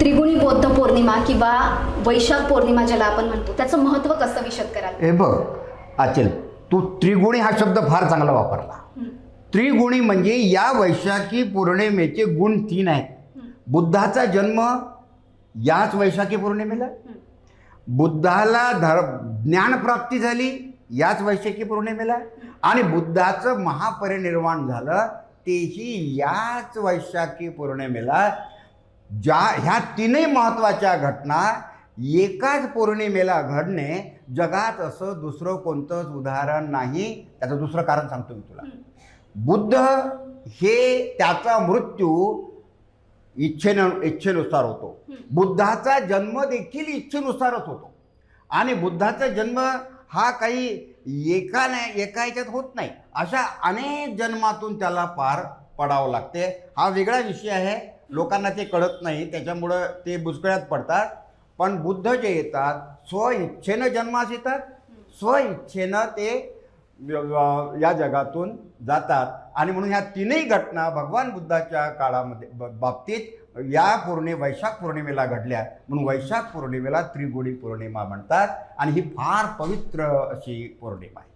त्रिगुणी बौद्ध पौर्णिमा किंवा वैशाख पौर्णिमा ज्याला आपण म्हणतो त्याचं महत्त्व कसं विशद कराल हे बघ अचल तू त्रिगुणी हा शब्द फार चांगला वापरला. त्रिगुणी म्हणजे या वैशाखी पौर्णिमेचे गुण तीन आहेत. बुद्धाचा जन्म याच वैशाखी पौर्णिमेला. बुद्धाला धर ज्ञानप्राप्ती झाली याच वैशाखी पौर्णिमेला आणि बुद्धाचं महापरिनिर्वाण झालं तेही याच वैशाखी पौर्णिमेला ज्या ह्या तीनही महत्त्वाच्या घटना एकाच पौर्णिमेला घडणे जगात असं दुसरं कोणतंच उदाहरण नाही त्याचं दुसरं कारण सांगतो मी तुला. बुद्ध हे त्याचा मृत्यू इच्छेनं इच्छेनुसार होतो. बुद्धाचा जन्म देखील इच्छेनुसारच होतो. आणि बुद्धाचा जन्म हा काही एका नाही एका ह्याच्यात होत नाही. अशा अनेक जन्मातून त्याला पार पडावं लागते. हा वेगळा विषय आहे. लोकांना ते कळत नाही त्याच्यामुळं ते बुचकळ्यात पडतात. पण बुद्ध जे येतात स्व इच्छेनं जन्मास येतात स्व इच्छेनं ते या जगातून जातात. आणि म्हणून ह्या तीनही घटना भगवान बुद्धाच्या काळामध्ये ब- बाबतीत या पौर्णे वैशाख पौर्णिमेला घडल्या. म्हणून वैशाख पौर्णिमेला त्रिगुणी पौर्णिमा म्हणतात. आणि ही फार पवित्र अशी पौर्णिमा आहे.